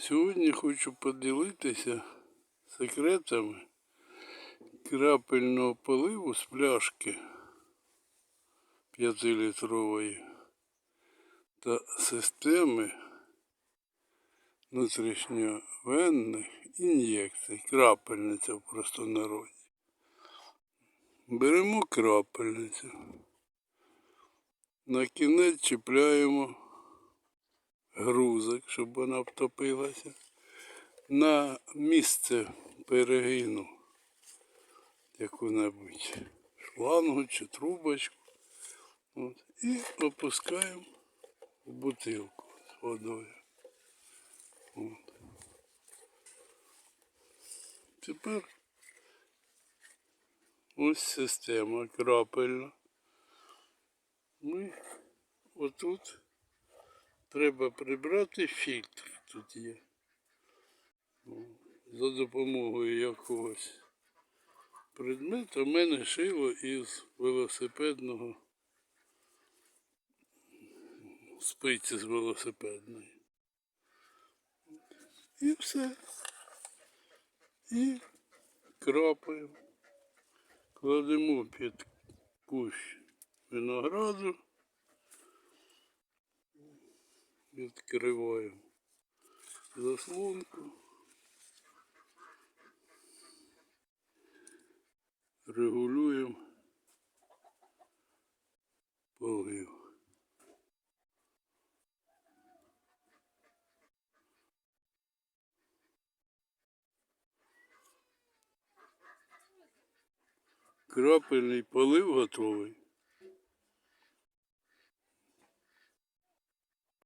Сьогодні хочу поділитися секретами крапельного поливу з пляшки 5-літрової та системи внутрішньовенних ін'єкцій. Крапельниця в простонароді. Беремо крапельницю. На кінець чіпляємо грузик, щоб вона втопилася. На місце перегину яку-небудь шлангу чи трубочку. От, і опускаємо в бутилку з водою. От. Тепер ось система крапельна. Ми отут треба прибрати фільтр тут є. За допомогою якогось предмета в мене шило із велосипедного спиці з велосипедної. І все. І крапаємо. Кладемо під кущ винограду. Відкриваємо заслонку. Регулюємо полив. Крапельний полив готовий.